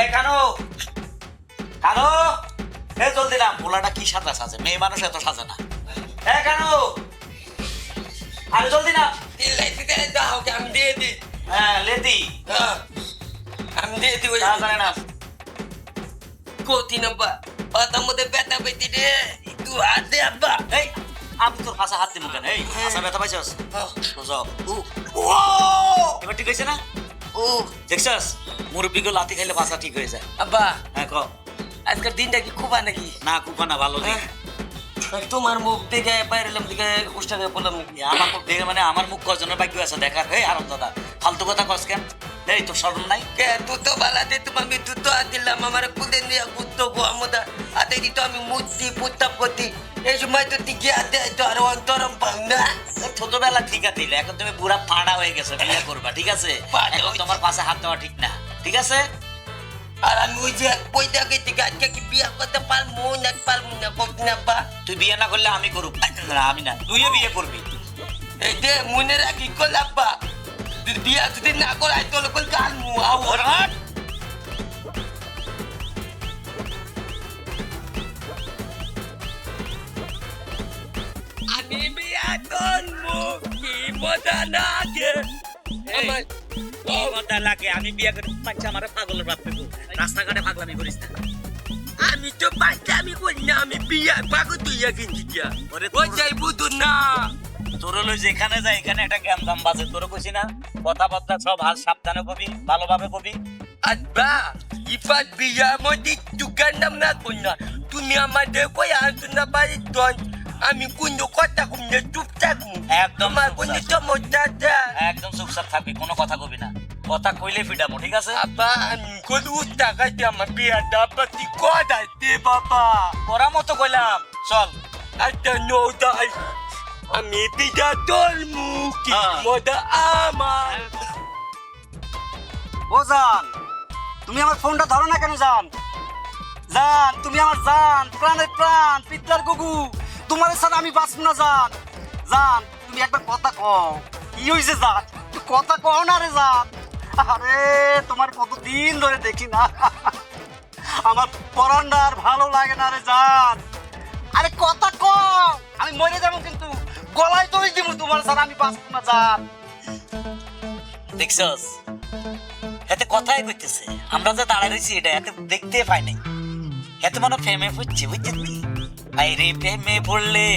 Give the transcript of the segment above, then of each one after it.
এই কানো। কানো এ জলদি না পোলাটা কি সাজা সাজে? মেয়ে মানুষ এত সাজে না। এ কানো আরে জলদি না দিলাই দিতে দাও কে আমি দিয়ে দিই। হ্যাঁ লেদি হ্যাঁ, আমি দিয়ে দিই ওই তাড়াতাড়ি না কোতি নাম্বার। পাতার মধ্যে ব্যথা পেতি রে। একটু হাত দে আব্বা। এই আমি তোর পাশে হাত দিমু কেন? এই পাশে ব্যথা পাইছস? সোজা ও! এবার ঠিক হয়েছে না? ও দেখছস? মুরব্বীকে লাতি খাইলে বাসা ঠিক হয়ে যায়। আব্বা। হ্যাঁ ক। আজকের দিনটা কি খুবা নাকি? না খুবা না ভালো দিন। হ্যাঁ? তোমার মুখ দেখে বাইরেলাম দিকে উষ্টাকে বললাম নাকি আমার মুখ দেখে মানে আমার মুখ কজনের বাকি আছে দেখার হে আনন্দ দাদা। ফালতু কথা কস কেন? এই তোর শরম নাই কে তুই তো বালাতে তোমার আমি তুই তো দিলাম আমার কুদে নিয়ে কুত্তো গো আমদা। আতে দিত আমি মূর্তি পুত্তাপ করতি এই সময় তো টিকে আতে তো আর অন্তরম এই ছোটবেলা ঠিক আছে এখন তুমি পুরা ফাড়া হয়ে গেছো বিয়ে করবা ঠিক আছে? এখন। তোমার পাশে হাত দেওয়া ঠিক না ঠিক আছে? আর আমি ওই যে বইটা গেছি আজকে কি বিয়া করতে পারব না পারব না করতে না বা? তুই বিয়ে না করলে আমি করব আমি না তুইও বিয়ে করবি। এই যে মনে রাখি কলাব্বা। যদি বিয়া যদি না করাই তোর কল গাল মুআও ওর হাত। আমি বিয়া করব কি মজা লাগে আমার কি মজা লাগে আমি বিয়ে করে বাচ্চা আমার পাগলের বাপ দেবো রাস্তাঘাটে পাগলামি করিস না আমি তো বাচ্চা আমি করি না আমি বিয়া পাগল তুই কিনছি দিয়া ওরে ওই যাই বুধু না তোর হলো যেখানে যায় এখানে একটা বাজে। তোর কইছি না কথাবার্তা সব সাবধানে কবি ভালোভাবে কবি। আব্বা ইপাত বিয়া দোকান নাম না কন্যা তুমি আমাদের কই আনতো না বাড়ি দন। আমি কুঞ্জ কথা চুপ থাকব একদম। কুঞ্জ চমৎকার একদম চুপচাপ থাকবি কোনো কথা কবি না। কথা কইলে ফিডামো ঠিক আছে? আব্বা আমি কোন টাকাতে আমার বিয়াটা আব্বা তুই কথা দে বাবা? করা মতো কইলাম চল। একটা নৌদাই আমি তোলমু কি হ্যাঁ। মজা আমার। ও জান তুমি আমার ফোনটা ধরো না কেন জান? জান তুমি আমার জান প্রাণের প্রাণ পিতলার গুগু তোমার সাথে আমি বাঁচব না জান। জান তুমি একবার কথা কও কি হয়েছে জান? কথা কও না রে জান। আরে তোমার কতদিন ধরে দেখি না। আমার পরান্ডা আর ভালো লাগে না রে জান। আরে কথা কও আমি মরে যাব কিন্তু। গলায় দই দিব তোমার আমি বাঁচব না জান দেখছস? এতে কথাই কইতেছে। আমরা যে দাঁড়ায় রয়েছি এটা এতে দেখতে পাই নাই। এতে মনে প্রেমে পড়ছে বুঝছিস নি? হাই রে প্রেমে পড়লে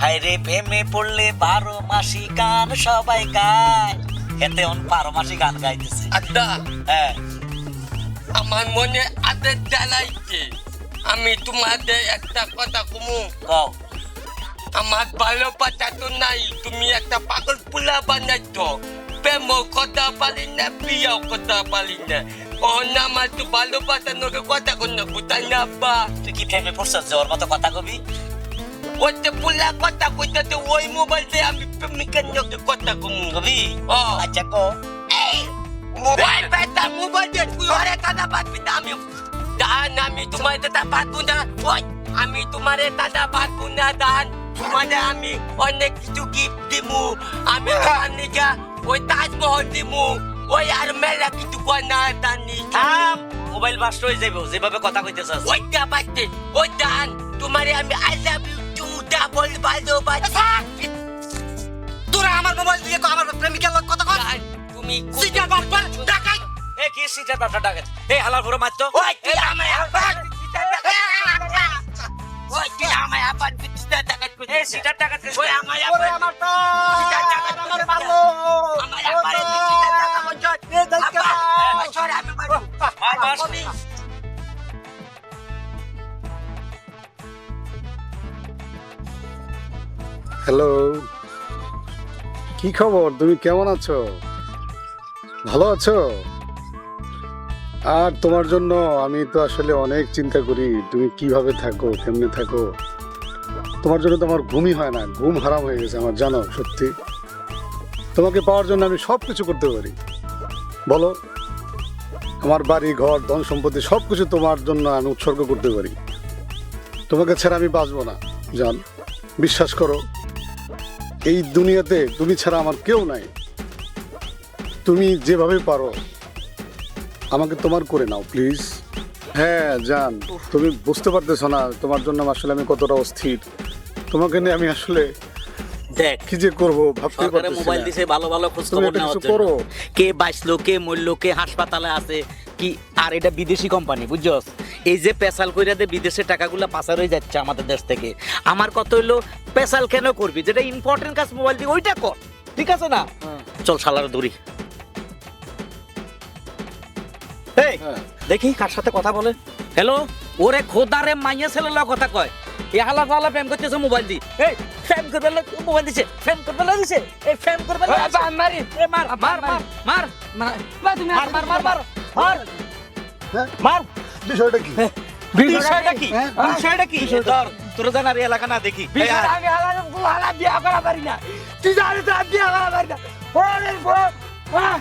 হাই রে প্রেমে পড়লে বারো মাসি গান সবাই গায়। এতে অন বারো মাসি গান গাইতেছে। আড্ডা? হ্যাঁ। আমার মনে আদের জ্বালাইছে। আমি তোমাদের একটা কথা কমু। কও। আমার ভালো পাতা তো নাই তুমি একটা পাগল পুলা বানাইছো। প্রেম কথা পারি না বিয়াও কথা পারি না। অন্য আমার তো ভালো পাতা নোকে কথা কোন কোথায় না বা তুই কি প্রেমে পড়ছস যে ওর মতো কথা কবি? ওতে পুলা কথা কইতে তো ওই মোবাইল দিয়ে আমি প্রেমিকের নোকে কথা কমু কবি। ও আচ্ছা কো। এই মোবাইল পেতা মোবাইল দিয়ে তুই ওরে কথা পারবি না আমি দান আমি তোমার দাদা পারব না। ওই আমি তোমার দাদা পারব না দান। তোমাদের আমি অনেক কিছু গিফট দিমু আমি তোমার ওই তাজমহল দিমু ওই আর মেলা কিছু কনা দানি থাম মোবাইল বাস্ট হয়ে যাইব যেভাবে কথা কইতেছস ওইটা পাচ্ছে ওই দান তোমারে আমি I love you too double ভালোবাসা তোরা আমার মোবাইল দিয়ে আমার প্রেমিকার লগে কথা কর তুমি সিটা বারবার ডাকাই এ কি সিটা দাদা ডাকে এই হালার ভরে মারতো ওই তুই আমায় আবার ওই তুই আমায় আবার বিচিতা টাকা এই সিটার টাকা ওই আমায় ওরে আমার তো সিটা টাকা আমার ভালো আমায় আবার বিচিতা টাকা বঞ্চন এ দেখা আবার আমি মারবো। মার, মার। হ্যালো কি খবর? তুমি কেমন আছো? ভালো আছো? আর তোমার জন্য আমি তো আসলে অনেক চিন্তা করি। তুমি কীভাবে থাকো? কেমনে থাকো? তোমার জন্য তো আমার ঘুমই হয় না, ঘুম হারাম হয়ে গেছে আমার, জানো, সত্যি। তোমাকে পাওয়ার জন্য আমি সব কিছু করতে পারি। বলো, আমার বাড়ি, ঘর, ধন সম্পত্তি সব কিছু তোমার জন্য আমি উৎসর্গ করতে পারি। তোমাকে ছাড়া আমি বাঁচবো না, জান, বিশ্বাস করো। এই দুনিয়াতে তুমি ছাড়া আমার কেউ নাই। তুমি যেভাবে পারো, আমাকে তোমার করে নাও, প্লিজ। হ্যাঁ জান, তুমি বুঝতে পারতেছো না তোমার জন্য আসলে আমি কতটা অস্থির। তোমাকে নিয়ে আমি আসলে দেখ কি যে করব ভাবতে পারতেছি মোবাইল দিছে ভালো ভালো খোঁজ খবর নেওয়ার জন্য। কে কে মরলো কে হাসপাতালে আছে কি আর এটা বিদেশি কোম্পানি বুঝছস? এই যে পেশাল কইরা দে বিদেশে টাকাগুলো পাচার হয়ে যাচ্ছে আমাদের দেশ থেকে আমার কত হইল পেশাল কেন করবি? যেটা ইম্পর্টেন্ট কাজ মোবাইল দিয়ে ওইটা কর ঠিক আছে না? চল শালার দূরি এই হ্যাঁ। দেখি কার সাথে কথা বলে। হ্যালো ওরে খোদারে মাইয়া ছেলে কথা কয়। মোবাইল দি এই প্রেম মোবাইল দিছে। প্রেম দিছে? এই প্রেম মানে, মার। মার মার মার। মার মার। মার মার মার মার মার। বিষয়টা কি? হ্যাঁ। হ্যাঁ? বিষয়টা কি? বিষয়টা কি? তোর জানার এলাকা না দেখি। আমি হালা হালা বিয়া করা পারি না। তুই জানি তো বিয়া করা পারি না। হ্যাঁ?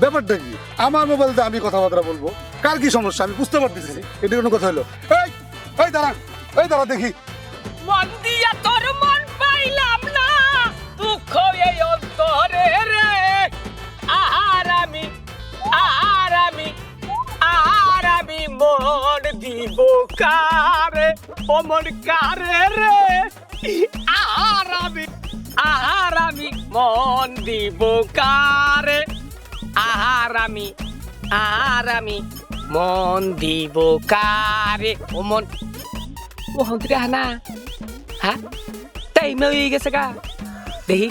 ব্যাপারটা কি? আমার মোবাইল দিয়ে আমি কথাবার্তা বলব। কার কি সমস্যা? আমি বুঝতে পারতেছি এটা কোনো কথা হলো। এই এই দাঁড়ান। এই দাঁড়া দেখি। মন দিয়া তোর মন পাইলাম না, দুঃখ এই অন্তরে রে। আহার আমি আহার আমি আহার আমি মন দিব কারে, ও মন কারে রে। আহার আমি আহার আমি মন দিব কারে। আহার আমি আহার আমি মন দিব কারে, ও মন ও হন্ত্রে হানা হ্যাঁ তাই মেয়ে গেছে গা দেখি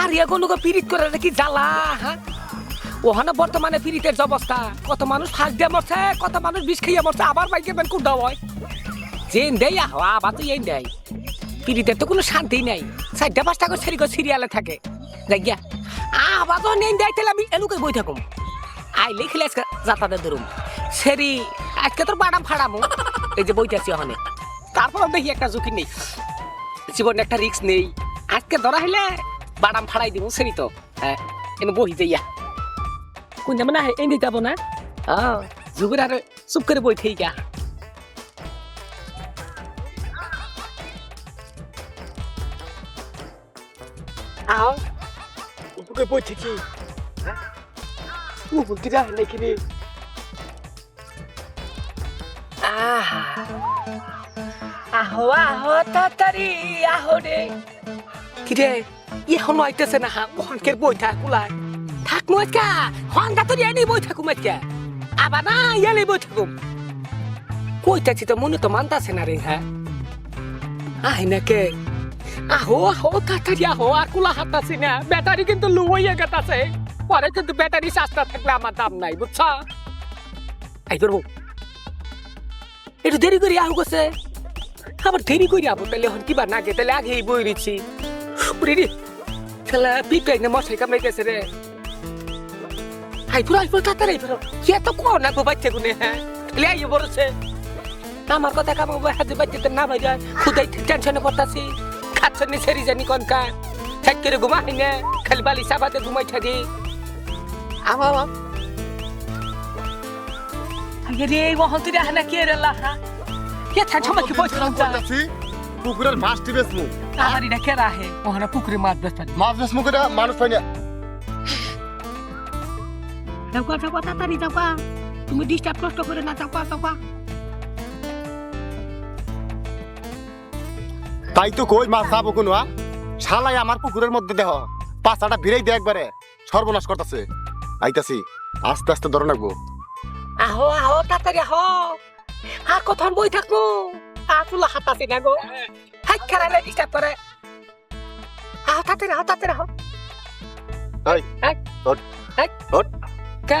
আর ইয়া কোনো পিরিত করে নাকি জ্বালা হ্যাঁ ওখানে বর্তমানে পিরিতের যে কত মানুষ ফাঁক দিয়ে মরছে কত মানুষ বিষ খাইয়া মরছে আবার বাইকে বেন কুন্ডা হয় যে দেয় আহ আবার তো এই দেয় পিরিতের তো কোনো শান্তি নাই চারটা পাঁচটা করে সেরি করে সিরিয়ালে থাকে দেখ গিয়া আবার তো নেই দেয় তাহলে আমি এনুকে বই থাকুম আইলে খেলে আজকে যাতায়াতের ধরুম সেরি আজকে তোর বাদাম ফাড়ামু এই যে বইতে আছি ওখানে তারপর দেখি একটা ঝুঁকি নেই। জীবনে একটা রিস্ক নেই। আজকে ধরা হইলে বাদাম ফাড়াই দিব সেরি তো। হ্যাঁ এনে বহি যাইয়া কোন যাবে না এনে যাব না? হ্যাঁ ঝুঁকির আর চুপ করে বই থেকে গা। আও উপরে বই থেকে। ও বলতে যা নাকি রে আহা। আহো আহো, তাড়াতাড়ি, আহো রে। কিরে এখন আইতেছে না ওখানকে বই থাক কুলাই থাক মজকা হন্ডা তো এনে বই থাকুম আজকে। আবার না, এনে বই থাকুম। কইতাছি তো, মনে তো মানতাছে না রে হ্যাঁ আই নাকে আহো আহো, তাড়াতাড়ি আহো, আর কুলা হাতাছি না। ব্যাটারি কিন্তু লো হয়ে গেতাছে। পরে কিন্তু ব্যাটারি সাস্তা থাকলে আমার দাম নাই, বুঝছ? আই করব একটু দেরি করে, আহো গেছে। আবার দেরি করে আবো তাহলে এখন কিবা নাগে তাহলে আগেই বই দিচ্ছি ওরে রে খেলা পিপাই না মশাই কামড়াইতেছে রে। আইপুর আইপুর তাড়াতাড়ি আইপুর কি এত কো না গো বাচ্চা গুনে হ্যাঁ? তাহলে আইয়ে বলছে আমার কথা কাম হাতে বাচ্চাতে না ভাই যায় খুদাই টেনশনে পড়তাছি খাচ্ছ নি সেরি জানি কোন কা। থাক করে ঘুমাই না, খালি বালি সাবাতে ঘুমাই থাকি। আমা আমা। আগে রে ওহন তুই রাহনা কে রে লাহা কে পুকুরের মাছ ওখানে পুকুরে মানুষ পাই না। তাড়াতাড়ি তুমি ডিস্টার্ব কষ্ট করে না তাই তো কই মাছ যাব কোনো শালাই আমার পুকুরের মধ্যে দেহ। পাঁচাটা ভিড়াই দে একবারে। সর্বনাশ করতেছে। আইতাছি আস্তে আস্তে ধরে রাখব আহো আহো তাড়াতাড়ি আহো। আর কখন বই থাকব? আকুলা হাতাতে না গো। হাই খেলালে ডিস্টার্ব করে। আহো তাড়াতাড়ি আহো এই, এই, ওঠ, এই, ওঠ। কে?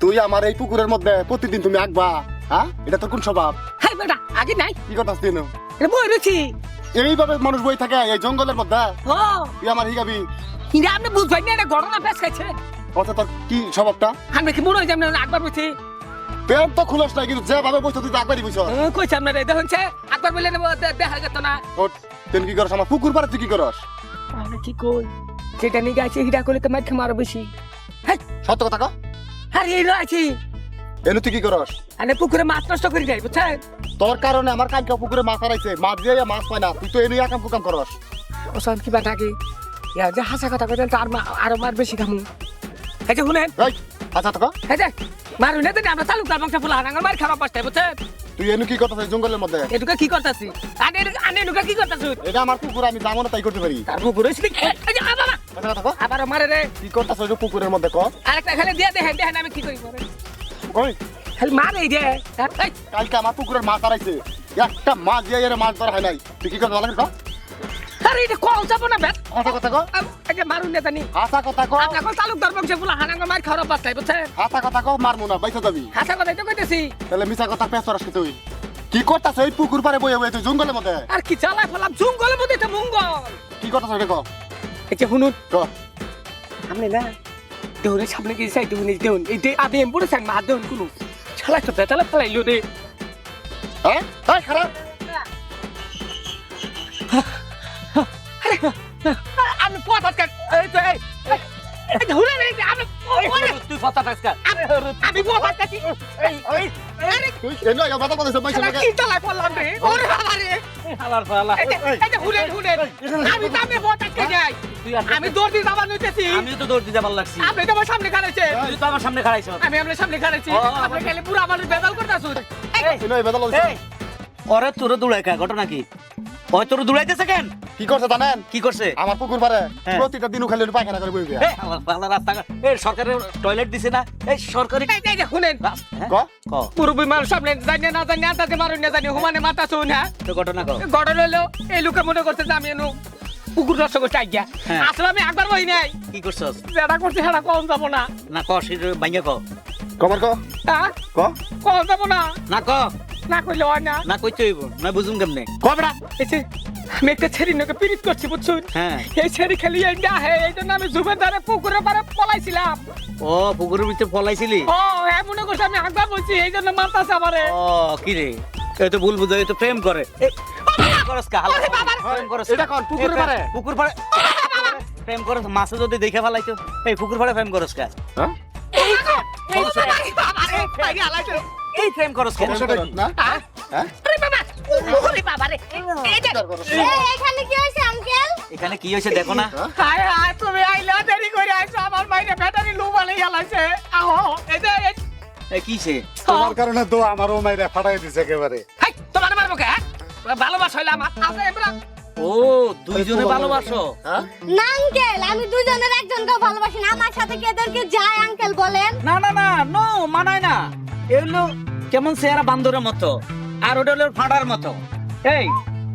তুই আমার এই পুকুরের মধ্যে প্রতিদিন তুমি আঁকবা হ্যাঁ? এটা তোর কোন স্বভাব? হাই বেটা আগে নাই। কি কথা তুই নো? এটা বই রয়েছি। এইভাবে মানুষ বই থাকে এই জঙ্গলের মধ্যে? ও। তুই আমার হিগাবি এটা আপনি বুঝবেন না এটা ঘটনা বেশ খাইছে কথা তোর কি স্বভাবটা? আমি কি মনে হয় যে আমি একবার বলছি? প্যান্ট তো খুলস না কিন্তু যেভাবে বইছ তুই একবারই বইছ কইছে আপনার এটা হচ্ছে একবার বললে নেব, দে- দেখা যেত না ওঠ, তুই কি করস? আমার পুকুর তুই কি করস? আমি কি কই? যেটা নিয়ে গেছে হিরা করলে তো মার খেয়ে আরও বেশি সত্য কথা কো। আরে এই আছি এনু তুই কি করস? আরে পুকুরে মাছ নষ্ট করে দেয় বুঝছেন? তোর কারণে আমার কালকে পুকুরে মাছ হারাইছে। মাছ দিয়ে মাছ পায় না। তুই তো এনে একাম কুকাম করস। ওসব কিবা থাকে ইয়া যে হাসা কথা কথা তার আরও মার বেশি খামু। এই যে শুনেন। আচ্ছা তো এই যে মারুন না আমরা তালুকদার বংশ ফুলা হানাঙ্গল মার খারাপ পাস্তায় বুঝছেন তুই এনু কি করতেছিস জঙ্গলের মধ্যে? এটুকা কি করতাছি? আনে আনে এটুকা কি করতাছি? এটা আমার পুকুর আমি যাব না তাই করতে পারি। তার পুকুর হইছিল কি? এই যে বাবা! আচ্ছা কো। আবার মারে রে। কি করতেছ ওই যে পুকুরের মধ্যে ক? আরেকটা খালি দিয়ে দেখেন দেখেন আমি কি করি ওই খালি মারে এই, কালকে আমার পুকুরের মাছ দাঁড়াইছে একটা মাছ দিয়ে এর মাছ ধরা হয় নাই। তুই কি করতে ক? আরে এটা কল যাব না বেট আচ্ছা কথা কো যে মারুন না জানি। আচ্ছা কথা কো আপনার কোন তালুকদার বংশ ফুলা হানাঙ্গল মার খারাপ পাস্তায় বুঝছেন আচ্ছা কথা কো মারমু না বাইসা যাবি। হাসা কথাই তো কইতেছি তাহলে মিছা কথা পেছ রাখছি তুই? কি করতেছ ওই পুকুর পারে বয়ে বয়ে তুই জঙ্গলের মধ্যে আর কি চালাই ফেলাম? জঙ্গলের মধ্যে এটা মঙ্গল। কি করতেছ ওটা ক? এই যে শুনুন। ক। আপনি না দেউনের সামনে গিয়ে চাই দেউন দেউন এই দে মা দেউন কোনো। তো ফেলাইলো রে হ্যাঁ তাই খারাপ আমি পথ কেন এই তো এই নেই আমি তুই কথা টাকা আমি- আমি পথ কাছি এই এই তুই এনে আগে কথা বলেছ বাইসা শালা কি চালাই ফেললাম রে ওরে বাবা রে হালার ফালা এই যে এই যে হুলে হুলে আমি তো আমি পথ আটকে যাই আমি দৌড় দিয়ে যাবার নইতেছি তো দৌড় লাগছি আপনি তো আমার সামনে খাড়াইছে তুই তো আমার সামনে খাড়াইছ আমি আপনার সামনে খাড়াইছি আপনি খালি পুরো আমার বেদাল করতেছুন এনে বেদল হইছে। এই ওরে তোর দৌড়াই কা ঘটনা কি ওই তোর দৌড়াইতেছে কেন? কি করছে জানেন? কি করছে? আমার পুকুর পারে হ্যাঁ। প্রতিটা দিনও খালি পায়খানা করে বইবে। এই হালার ফালা রাস্তা এই সরকারের টয়লেট দিছে না? এই সরকারি এই এই শুনেন। হ্যাঁ? ক? ক। মুরব্বী মানুষ সামনে জানি না জানি আন্দাজে মারুন না জানি হুমানে মাথা শুন হ্যাঁ? তো ঘটনা ক। গড়ন হলো এই লোকে মনে করছে যে আমি এনু পুকুর নষ্ট করতে আজ্ঞা হ্যাঁ। আসলে আমি একবার বই নাই কি করছস? যেটা করছি সেটা কম যাব না? না ক সির বাইঙ্গা ক। কবার ক? হ্যাঁ? ক? কম যাব না? না ক। না কইলে হয় না না কইতে হইব না বুঝুম কেমনে কবড়া এই আমি একটা ছেড়ি নকে পিরিত করছি বুঝছুন হ্যাঁ এই ছেড়ি খেলি এই না হে এই জন্য আমি জুবেদারে পুকুরে পারে পলাইছিলাম ও পুকুরের ভিতরে ফলাইছিলি ও হ্যাঁ মনে করছে আমি একবার বলছি এই জন্য মারতাছে আমারে ও কি রে এই তো ভুল বুঝা এই তো প্রেম করে? পুকুরে পারে? পুকুর পারে প্রেম করস মাছে যদি দেখে ফেলাইতো এই পুকুর পারে প্রেম করস কা হ্যাঁ এই যে, এই যে, এই প্রেম করস কে সমস্যাটা না? হ্যাঁ? হ্যাঁ? আরে বাবা, ওরে বাবা রে, এই যে, এই, এখানে কি হয়েছে আঙ্কেল এখানে কি হয়েছে দেখো না। হায়? হায়, তুমি আইলা দেরি করে আইছো, আমার বাইরে ব্যাটারি লো বালে গেলাইছে। আহো, এই যে, এই- সে? তোমার কারণে তো আমারও মাইরা ফাটাই দিছে একেবারে। হাই, তোমার মারবো কে, হ্যাঁ? ভালোবাসা হইলে আমার। আছে এমরা। ও দুইজনে ভালোবাসো? হ্যাঁ? না আঙ্কেল আমি দুজনের একজনকে ভালোবাসি না। আমার সাথে কেদেরকে যায় আঙ্কেল বলেন? না না না নো মানায় না। এগুলো কেমন চেহারা বান্দরের মতো আর ওটা হলো ফাঁড়ার মতো। এই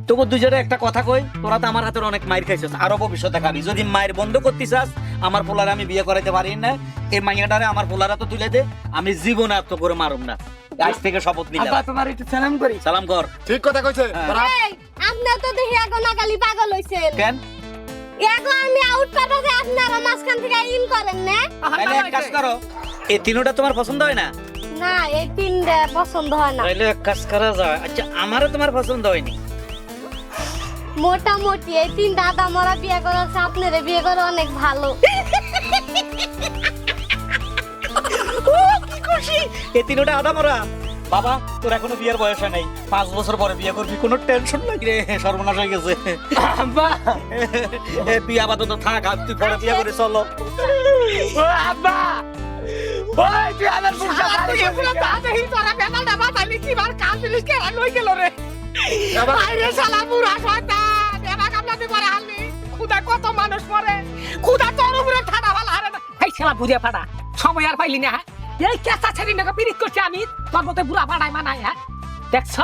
তোকে দুজনে একটা কথা কই তোরা তো আমার হাতের অনেক মায়ের খাইছিস আরও ভবিষ্যতে খাবি। যদি মায়ের বন্ধ করতে চাস আমার পোলারে আমি বিয়ে করাইতে পারি না। এই মাইয়াটারে আমার পোলারা তো তুলে দে আমি জীবন আর তো করে মারুম না। আজ থেকে শপথ নিলাম। তোমার একটু সালাম করি। সালাম কর। ঠিক কথা কইছে হ্যাঁ। এই আপনার তো দেখি এখন নাগালি পাগল হইছেন। কেন? এখন আমি আউট পাঠাতে আপনারা মাঝখান থেকে ইন করেন না। তাহলে এক কাজ করো এই তিনোটা তোমার পছন্দ হয় না? না এই তিনটে পছন্দ হয় না। তাহলে এক কাজ করা যায়। আচ্ছা আমারও তোমার পছন্দ হয়নি। মোটামুটি এই তিন দাদা মরা বিয়ে করেছে আপনারে বিয়ে করে অনেক ভালো। কি খুশি! এই তিনোটা আদা মরা। বাবা তোর এখনও বিয়ের বয়স হয় নাই। পাঁচ বছর পরে বিয়ে করবি কোনো টেনশন নাই রে। সর্বনাশ হয়ে গেছে। আব্বা, এ, আপাতত থাক আর তুই পরে বিয়ে করে চলো। আব্বা। ওই, তুই আমার বুড়া তুই এগুলো তাড়াতাড়ি তোরা বেতালটা বাঁচালি, কি বার কাজ দিলিস, কেরা লই গেল রে? আইরে শালা বুড়া শয়তান, এবার কামলা তুই করে হারলি। ক্ষুধায় কত মানুষ মরে। ক্ষুধা তোর উপরে ঠাডা ভালো হারে না। এই শালা বুড়িয়া ফাটা সময় আর পাইলি না হ্যাঁ? এই কেসা ছেড়ি নাকি পিরিত করছি আমি? তোর মতো বুড়া ফাটাই মানাই হ্যাঁ? দেখছ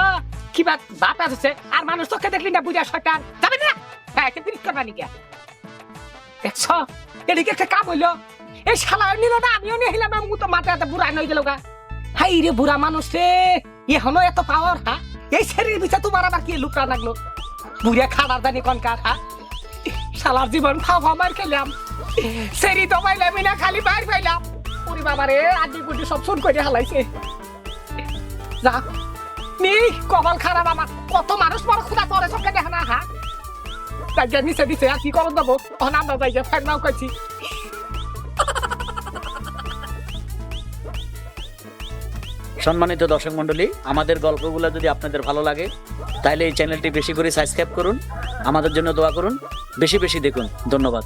কি বাত বাপ আছে আর মানুষ তোকে দেখলি না বুড়িয়া শয়তান? যাবে না? হ্যাঁ একে পিরিত করবা নাকি? দেখছ এদিকে একটা কাম হইল এই শালা নিল না, আমিও নিয়ে হিলাম আমি তো মাথা এত বুড়া নই গেল গা হাই রে বুড়া মানুষ রে এখনও এত পাওয়ার হ্যাঁ এই শরীর বিচার তোমার আবার কি লুকটা লাগল? বুড়িয়া খাবার জানি কনকার হা? শালার জীবন খাও মার খেলাম। সেরি তো পাইলাম না খালি বাইর পাইলাম। ওরে বাবা রে আদি গুটি সব শুন করে হালাইছে। যা, নি, কপাল খারাপ আমার। কত মানুষ বড় খুদা তোরে চোখে দেখে না হ্যাঁ তাই নিচে দিছে, আর কি করন দেবো যাই যে ফের নাও করছি সম্মানিত দর্শক মণ্ডলী, আমাদের গল্পগুলো যদি আপনাদের ভালো লাগে তাহলে এই চ্যানেলটি বেশি করে সাবস্ক্রাইব করুন, আমাদের জন্য দোয়া করুন, বেশি বেশি দেখুন। ধন্যবাদ।